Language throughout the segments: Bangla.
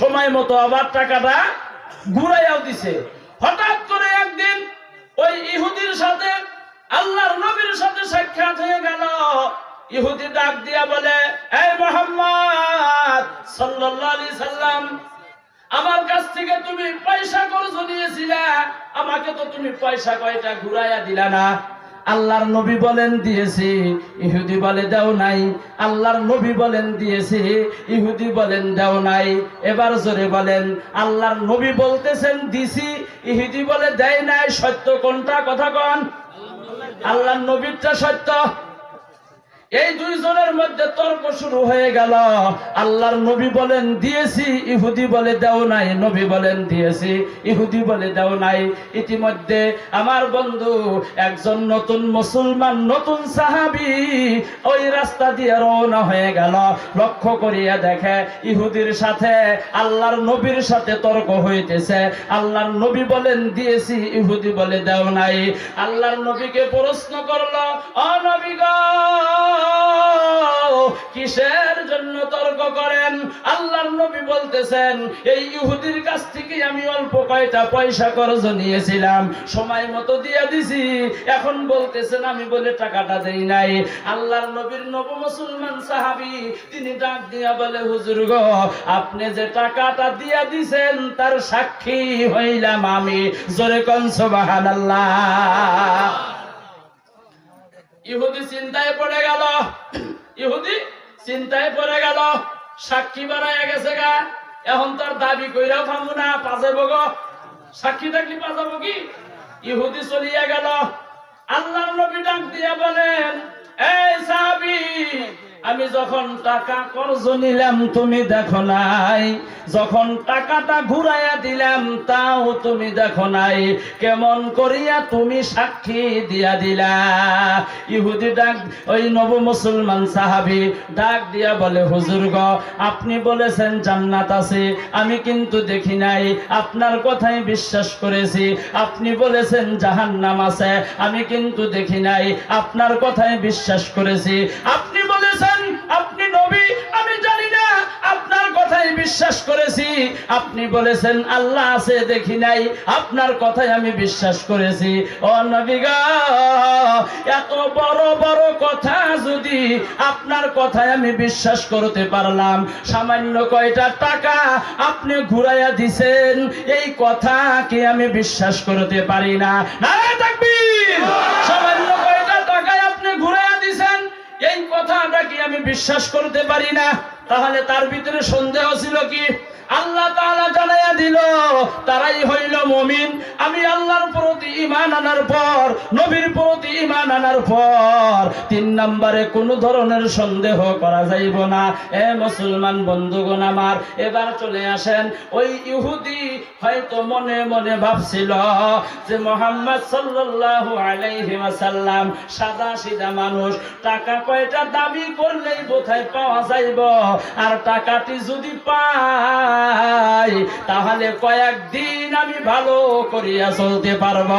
সময় মতো আবার টাকাটা ঘুরাইয়াও দিছে। হঠাৎ করে একদিন ওই ইহুদির সাথে, আল্লাহর নবীর সাথে সাক্ষাৎ হয়ে গেল। ইহুদি ডাক দিয়া বলে, এই মোহাম্মদ আলাইহি সাল্লাম, আমার কাছ থেকে তুমি পয়সা খরচ নিয়েছিলে আমাকে তো তুমি পয়সা কয়টা ঘুরাইয়া দিলা না? আল্লাহর নবী বলেন দিয়েছি, ইহুদি বলে দাও নাই। আল্লাহর নবী বলেন দিয়েছি, ইহুদি বলেন দাও নাই। এবার জোরে বলেন, আল্লাহর নবী বলতেছেন দিছি, ইহুদি বলে দেয় নাই, সত্য কোনটা কথা কন? আল্লাহর নবীরটা সত্য। এই দুইজনের মধ্যে তর্ক শুরু হয়ে গেল। আল্লাহর নবী বলেন, দিয়েছি। ইহুদি বলে, দেও নাই। নবী বলেন, দিয়েছি। ইহুদি বলে, দেও নাই। ইতিমধ্যে আমার বন্ধু একজন নতুন মুসলমান, নতুন সাহাবি ওই রাস্তা দিয়ে রওনা হয়ে গেল। লক্ষ্য করিয়া দেখে ইহুদির সাথে, আল্লাহর নবীর সাথে তর্ক হইতেছে। আল্লাহর নবী বলেন, দিয়েছি। ইহুদি বলে, দেও নাই। আল্লাহর নবীকে প্রশ্ন করল অ নবী গো কিসের জন্য তর্ক করেন? আল্লাহর নবী বলতেছেন, এই ইহুদির কাছ থেকে আমি অল্প কয়টা পয়সা খরচ নিয়েছিলাম, সময় মতো দিয়ে দিছি। এখন বলতেছেন, আমি বলে টাকাটা দেই নাই। আল্লাহর নবীর নব মুসলমান সাহাবি, তিনি ডাক দিয়া বলে, হুজুর গো, আপনি যে টাকাটা দিয়া দিছেন, তার সাক্ষী হইলাম আমি। জোরে কন সুবহানাল্লাহ। ইহুদি চিন্তায় পড়ে গেল। ইহুদি চিন্তায় পড়ে গেল। সাক্ষী বানায় গেছে গা। এখন তার দাবি কইরা থামু না, পাজাবো গো। সাক্ষী থাকলে পাজাবো কি? ইহুদি চলিয়া গেল। আল্লাহ নবী ডাক দিয়া বলেন, এই সাহাবী আমি যখন টাকা কর্জ নিলাম, তুমি দেখো নাই। যখন টাকাটা ঘুরাইয়া দিলাম, তাও তুমি দেখো নাই। কেমন করিয়া তুমি সাক্ষী দিয়া দিলা। ইহুদি ডাক, ওই নব মুসলমান সাহাবি ডাক দিয়া বলে, হুজুর গ, আপনি বলেছেন জান্নাত আছে। আমি কিন্তু দেখি নাই। আপনার কথাই বিশ্বাস করেছি। আপনি বলেছেন জাহান্নাম আছে। আমি কিন্তু দেখি নাই। আপনার কথাই বিশ্বাস করেছি। আপনি আপনি বিশ্বাস করেছি। আপনি বলেছেন আল্লাহ আছে দেখি নাই। আপনার কথাই আমি বিশ্বাস করেছি। ও নবী গো, এত বড় বড় কথা যদি আপনার কথায় আমি বিশ্বাস করতে পারলাম সামান্য কয়টা টাকা আপনি ঘুরাইয়া দিছেন এই কথা কি আমি বিশ্বাস করতে পারি না। নারায় তাকবীর! সামান্য কয়টা টাকায় আপনি ঘুরাইয়া দিছেন এই কথাটা কি আমি বিশ্বাস করতে পারি না। তাহলে তার ভিতরে সন্দেহ ছিল কি? আল্লাহ তাআলা জানাইয়া দিল, তারাই হইল মুমিন। আমি আল্লাহর প্রতি ঈমান আনার পর, নবীর প্রতি ঈমান আনার পর, তিন নম্বরে কোন ধরনের সন্দেহ করা যাইব না। এ মুসলমান বন্ধুগণ আমার, এবার চলে আসেন। ওই ইহুদি হয়তো মনে মনে ভাবছিল যে মোহাম্মদ সাল্লাল্লাহু আলাইহি ওয়াসাল্লাম সাদা সিধা মানুষ, টাকা কয়টা দাবি করলেই বোধহয় পাওয়া যাইব। আর টাকাটি যদি পাই তাহলে কয়েকদিন আমি ভালো করিয়া চলতে পারব।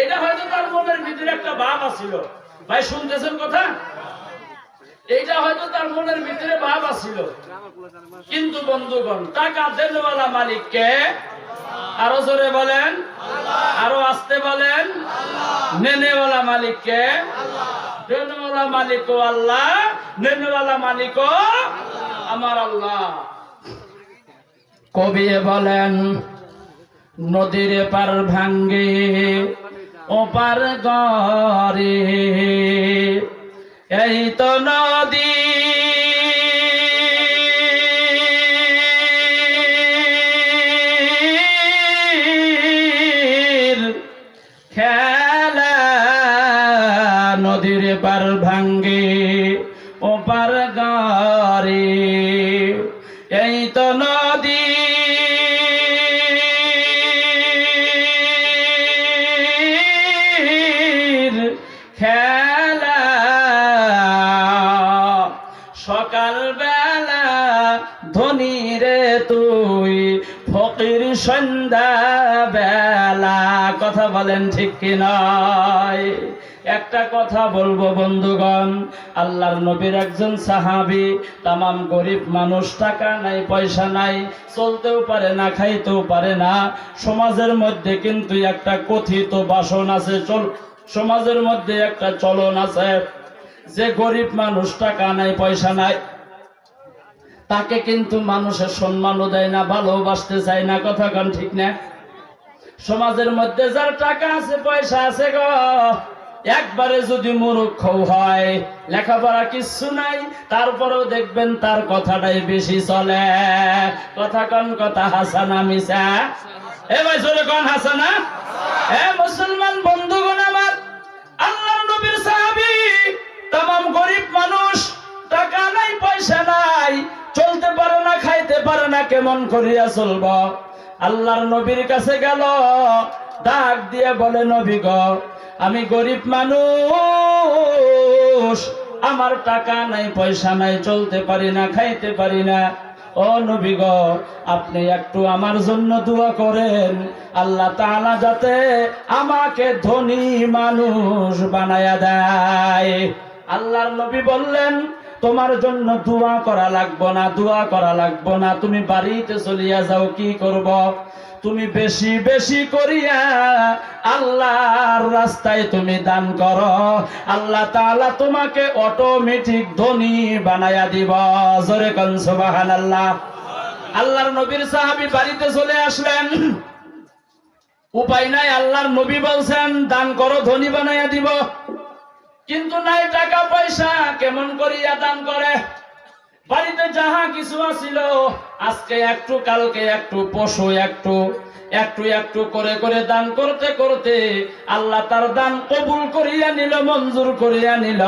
এটা হয়তো তার মনের ভিতরে একটা ভাব আছিল। ভাই, শুনতেছেন কথা? এইটা হয়তো তার মনের ভিতরে ভাব আছিল। কিন্তু বন্ধুগণ, টাকা দেনওয়ালা মালিককে আরও জোরে বলেন, আরও আসতে বলেন, নেনেওয়ালা মালিককে দেনওয়ালা মালিক ও আল্লাহ, নেনেওয়ালা মালিক ও আমার আল্লাহ। কবি বলেন নদীর পার ভাঙ্গে ওপার গরে এই তো নদী খেলা। সকাল বেলা ধনী রে তুই, ফকির সন্ধ্যা বেলা কথা বলেন ঠিক কি নয়? একটা কথা বলব বন্ধুগণ, আল্লাহর নবীর একজন সাহাবি তামাম গরিব মানুষ, টাকা নাই, পয়সা নাই, চলতেও পারে না, খাইতেও পারে না। সমাজের মধ্যে কিন্তু একটা কথিত বাসন আছে, চল সমাজের মধ্যে একটা চলন আছে। যে গরিব মানুষ টাকা নাই, পয়সা নাই, তাকে কিন্তু মানুষের সম্মানও দেয় না, ভালোবাসতে চায় না, কথা কন ঠিক না? সমাজের মধ্যে যার টাকা আছে, পয়সা আছে গো, একবারে যদি মূর্খ হয়, লেখাপড়া কিচ্ছু নাই, তারপরেও দেখবেন তার কথাটাই বেশি চলে। কথা কন কথা হাসানা মিশা। এ ভাই, জোরে কন হাসানা। এ মুসলমান বন্ধুগণ পয়সা নাই, চলতে পারে না, খাইতে পারে না, কেমন করিয়া চলব? আল্লাহর নবীর কাছে গেল, ডাক দিয়ে বলে, নবী গ, আমি গরিব মানুষ, আমার টাকা নাই, পয়সা নাই, চলতে পারি না, খাইতে পারি না। ও নবী গ, আপনি একটু আমার জন্য দোয়া করেন। আল্লাহ তাআলা যাতে আমাকে ধনী মানুষ বানায়া দেয়। আল্লাহর নবী বললেন তোমার জন্য দোয়া করা লাগবো না, দোয়া করা লাগবো না। তুমি বাড়িতে চলিয়া যাও, কি করব? তুমি বেশি বেশি করিয়া আল্লাহর রাস্তায় তুমি দান করো। আল্লাহ তাআলা তোমাকে অটোমেটিক ধনী বানায়া দিব। জোরে কন, সুবহানাল্লাহ। আল্লাহর নবীর সাহাবী বাড়িতে চলে আসলেন। উপায় নাই, আল্লাহর নবী বলছেন, দান করো, ধনী বানাইয়া দিব। কিন্তু নাই টাকা পয়সা, কেমন করিয়া দান করে? বাড়িতে যাহা কিছু আছিল, আজকে একটু, কালকে একটু পশু একটু একটু একটু করে করে দান করতে করতে আল্লাহ তার দান কবুল করিয়া নিল, মঞ্জুর করিয়া নিল।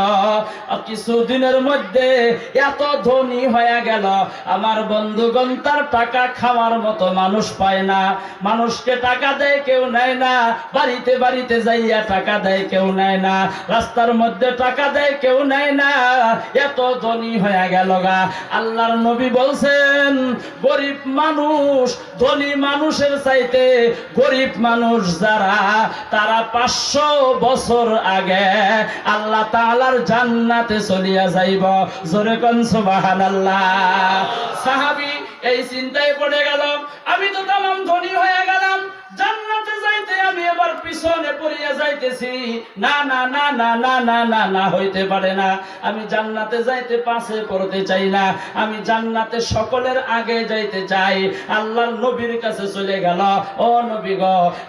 কিছুদিনের মধ্যে এত ধনী হয়ে গেল। আমার বন্ধুগণ, তার টাকা খাওয়ার মতো মানুষ পায় না। মানুষকে টাকা দেয়, কেউ নেয় না। বাড়িতে বাড়িতে যাইয়া টাকা দেয়, কেউ নেয় না। রাস্তার মধ্যে টাকা দেয়, কেউ নেয় না। এত ধনী হয়ে গেল গা। আল্লাহর নবী বলছেন, গরিব মানুষ, ধনী মানুষের চাইতে গরিব মানুষ যারা, তারা পাঁচশো বছর আগে আল্লাহ তালার জান্নাতে চলিয়া যাইব। জোরে কনসুবাহান আল্লাহ সাহাবি, এই চিন্তায় পড়ে গেল আমি তো তামাম ধনী হয়ে গেলাম। আমি এবার পিছনে পড়িয়া যাইতেছি। না না না না না না না না হইতে পারে না। আমি জান্নাতে যাইতে পাশে পড়তে চাই না। আমি জান্নাতে সকলের আগে যাইতে চাই। আল্লাহর নবীর কাছে চলে গেল। ও নবী গ,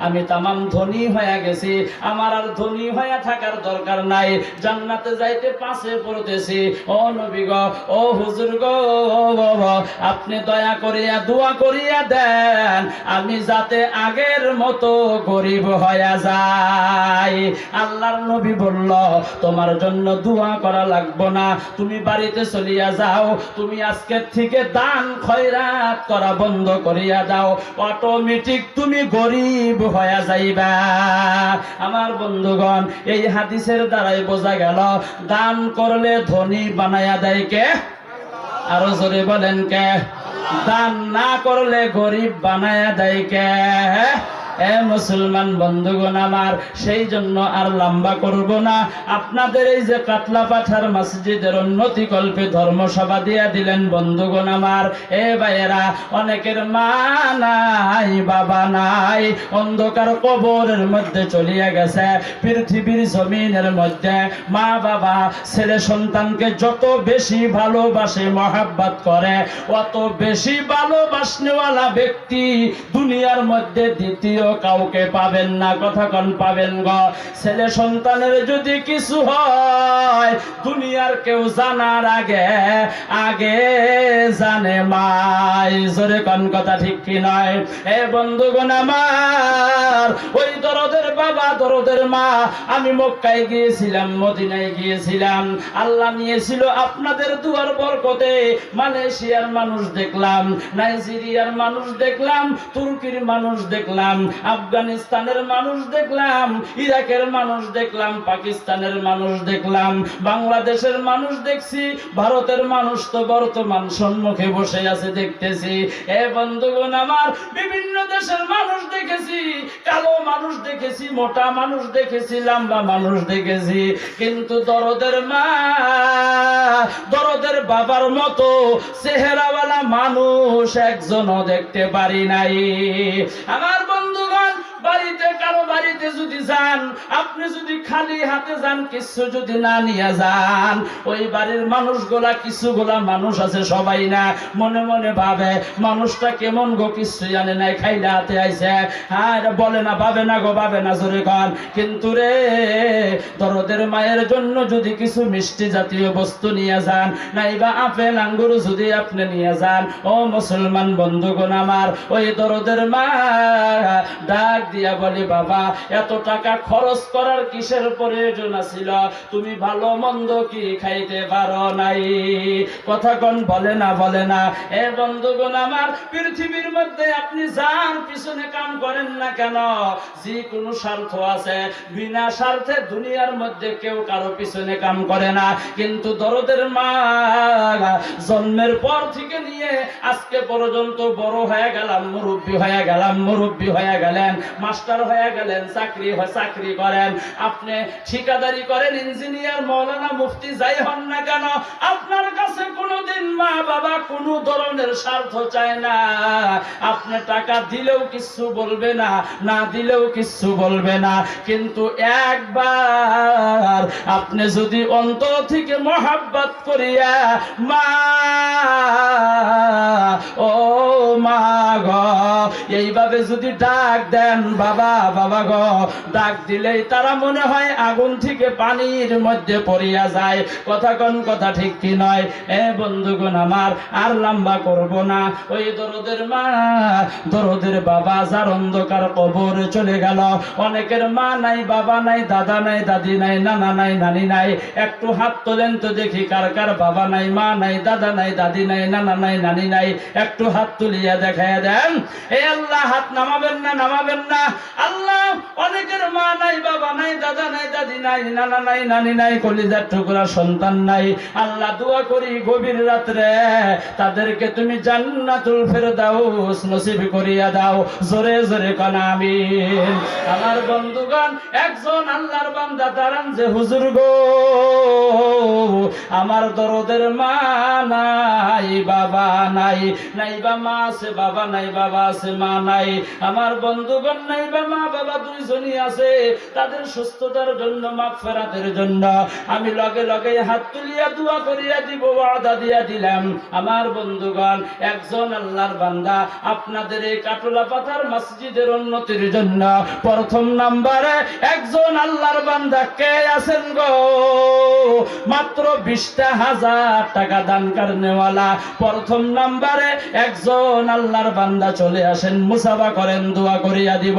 আমি তামাম ধনী হয়ে গেছি। আমার আর ধনী হয়ে থাকার দরকার নাই। জান্নাতে যাইতে পাশে পড়তেছি। ও নবী গ, ও হুজুর গো, আপনি দয়া করিয়া, দোয়া করিয়া দেন। আমি যাতে আগের মতো গরিব হয়ে যাই আল্লাহর নবী বলল, তোমার জন্য দোয়া করা লাগবো না। তুমি বাড়িতে চলিয়া যাও। তুমি আজকের থেকে দান খয়রাত করা বন্ধ করিয়া দাও। অটোমেটিক তুমি গরিব হয়ে যাইবা। আমার বন্ধুগণ, এই হাদিসের দ্বারাই বোঝা গেল, দান করলে ধনী বানায়া দেয় কে? আরও জোরে বলেন কে? দান না করলে গরিব বানায়া দেয় কে? এ মুসলমান বন্ধুগণ আমার, সেই জন্য আর লম্বা করব না। আপনাদের এই যে কাতলা পাঠার মসজিদের উন্নতি কল্পে ধর্মসভা দিয়া দিলেন বন্ধুগণ আমার। এ ভাইয়েরা, অনেকের মা নাই, বাবা নাই, অন্ধকার কবরের মধ্যে চলিয়া গেছে। পৃথিবীর জমিনের মধ্যে মা, বাবা, ছেলে, সন্তানকে যত বেশি ভালোবাসে, মহাব্বত করে, অত বেশি ভালোবাসনেওয়ালা ব্যক্তি দুনিয়ার মধ্যে দ্বিতীয় কাউকে পাবেন না কথা কন পাবেন গ। ছেলে সন্তানের যদি কিছু হয়, দুনিয়ার কেউ জানার আগে আগে জানে মাই। জোরে কন কথা ঠিক কি নয়? এ বন্ধুগণ আমার, ওই দরদের বাবা, দরদের মা, আমি মক্কায় গিয়েছিলাম, মদিনায় গিয়েছিলাম। আল্লাহ নিয়েছিল আপনাদের দুয়ার বরকতে। মালয়েশিয়ার মানুষ দেখলাম, নাইজেরিয়ার মানুষ দেখলাম, তুর্কির মানুষ দেখলাম। আফগানিস্তানের মানুষ দেখলাম, ইরাকের মানুষ দেখলাম, পাকিস্তানের মানুষ দেখলাম, বাংলাদেশের মানুষ দেখছি, ভারতের মানুষ তো বর্তমান সম্মুখে বসে আছে দেখতেছি। এ বন্ধুগণ আমার, বিভিন্ন দেশের মানুষ দেখেছি, কালো মানুষ দেখেছি, মোটা মানুষ দেখেছি, লম্বা মানুষ দেখেছি। কিন্তু দরদের মা, দরদের বাবার মতো চেহারাওয়ালা মানুষ একজনও দেখতে পারি নাই। আমার বাড়িতে, কারও বাড়িতে যদি যান, আপনি যদি খালি হাতে যান, কিছু যদি না নিয়ে যান, ওই বাড়ির মানুষগুলা, কিছুগুলা মানুষ আছে সবাই না। মনে মনে ভাবে, মানুষটা কেমন গো, কিছু জানে নাই খাইলে হাতে আইছে। হ্যাঁ বলে না, ভাবে না গো, ভাবে না, জোরে কন। কিন্তু রে, দরদের মায়ের জন্য যদি কিছু মিষ্টি জাতীয় বস্তু নিয়ে যান, নাইবা আপেল, আঙ্গুর যদি আপনি নিয়ে যান, ও মুসলমান বন্ধুগণ আমার, ওই দরদের মা, ডাক দিয়া বলি, বাবা, এত টাকা খরচ করার কিসের প্রয়োজন ছিল তুমি ভালো মন্দ কি খাইতে পারো নাই? কথা কোন বলে না বলে না। এ বন্ধুগণ আমার, পৃথিবীর মধ্যে আপনি যার পিছনে কাম করেন না কেন? যে কোনো স্বার্থ আছে। বিনা স্বার্থে দুনিয়ার মধ্যে কেউ কারও পিছনে কাম করে না। কিন্তু দরদের মা জন্মের পর থেকে নিয়ে আজকে পর্যন্ত বড় হয়ে গেলাম, মুরব্বী হয়ে গেলাম, মুরব্বী হয়ে গেলেন। মাস্টার হয়ে গেলেন, চাকরি চাকরি করেন। আপনি ঠিকাদারি করেন, ইঞ্জিনিয়ার, মৌলানা মুফতি যাই হন না কেন, আপনার কাছে কোনোদিন মা বাবা কোনো ধরনের স্বার্থ চায় না। আপনি টাকা দিলেও কিছু বলবে না না দিলেও কিছু বলবে না। কিন্তু একবার আপনি যদি অন্তর থেকে মহাব্বত করিয়া, মা, ও মা গ, এইভাবে যদি ডাক দেন বাবা বাবা গ, ডাক দিলেই তারা মনে হয় আগুন থেকে পানির মধ্যে পড়িয়া যায়। কথা কোন, কথা ঠিক কি নয়? এ বন্ধুগণ আমার, আর লম্বা করব না। ওই দরদের মা, দরদের বাবা, যার অন্ধকার কবর চলে গেল। অনেকের মা নাই, বাবা নাই, দাদা নাই, দাদি নাই, নানা নাই, নানি নাই। একটু হাত তোলেন তো দেখি কার কার বাবা নাই, মা নাই, দাদা নাই, দাদি নাই, নানা নাই, নানি নাই। একটু হাত তুলিয়া দেখাইয়া দেন। এ আল্লাহ, হাত নামাবেন না নামাবেন না। আল্লাহ, অনেকের মা নাই, বাবা নাই, দাদা নাই, দাদি নাই, নানা নাই, নানি নাই, কলিজার টুকরা, সন্তান নাই। আল্লাহ দোয়া করি গভীর রাত্রে, তাদেরকে তুমি জান্নাতুল ফেরদাউস নসিব করিয়া দাও। জোরে জোরে কোন, আমিন। আমার বন্ধুগণ, একজন আল্লাহর বান্দা, দাঁড়ান যে, হুজুর গো, আমার দরদের মা নাই, বাবা নাই। নাই বা মা আছে, বাবা নাই, বাবা আছে, মা নাই। আমার বন্ধুগণ নাই বা মা বাবা দুইজনই আছে, তাদের সুস্থতার জন্য জন্য। আমি লগে লগে হাত তুলিয়া দোয়া করিয়া দিব, ওয়াদা দিয়া দিলাম। আমার বন্ধুগণ, একজন আল্লাহর বান্দা আপনাদের এই কাটুলা পাথার মসজিদের উন্নতির জন্য প্রথম নাম্বারে একজন আল্লাহর বান্দা কে আছেন গো? মাত্র বিশটা হাজার টাকা দান কারণেওয়ালা প্রথম নাম্বারে একজন আল্লাহর বান্দা চলে আসেন, মুসাফা করেন, দোয়া করিয়া দিব।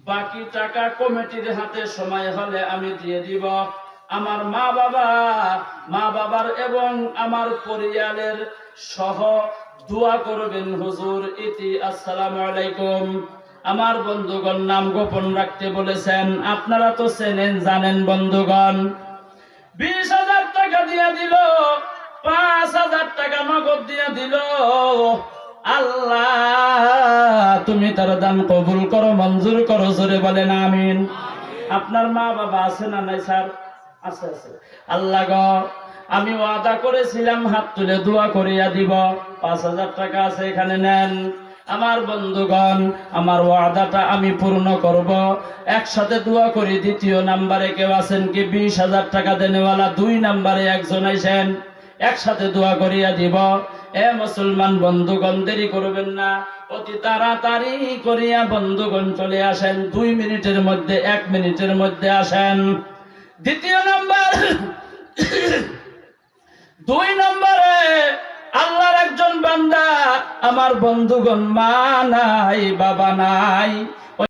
বাকি টাকা কমিটির হাতে সময় হলে আমি দিয়ে দিব। আমার মা বাবা, মা বাবার এবং আমার পরিয়ালের সহ দোয়া করবেন হুজুর। ইতি আসসালামু আলাইকুম। আমার বন্ধুগণ নাম গোপন রাখতে বলেছেন। আপনারা তো চেনেন, জানেন বন্ধুগণ। বিশ হাজার টাকা দিয়ে দিল, পাঁচ হাজার টাকা নগদ দিয়ে দিল। আল্লাহ, তুমি তার দান কবুল করো, মঞ্জুর করো, জোরে বলেন, আমিন। আপনার মা বাবা আছে না নাই, স্যার? আছে আছে। আল্লাহ গ, আমি ওয়াদা করেছিলাম, হাত তুলে দোয়া করিয়া দিব। পাঁচ হাজার টাকা আছে, এখানে নেন। আমার বন্ধুগণ, আমার ওয়াদাটা আমি পূর্ণ করব। একসাথে দোয়া করি, দ্বিতীয় নাম্বারে কেউ আছেন কি? বিশ হাজার টাকা দেনেওয়ালা, দুই নাম্বারে একজন আইসেন। একসাথে দোয়া করিয়া দিব। এ মুসলমান বন্ধুগণ, দেরি করবেন না। অতি তাড়াতাড়ি করিয়া বন্ধুগণ চলে আসেন। দুই মিনিটের মধ্যে, এক মিনিটের মধ্যে আসেন। দ্বিতীয় নম্বর, দুই নম্বরে, আল্লাহর একজন বান্দা, আমার বন্ধুগণ, মা নাই, বাবা নাই।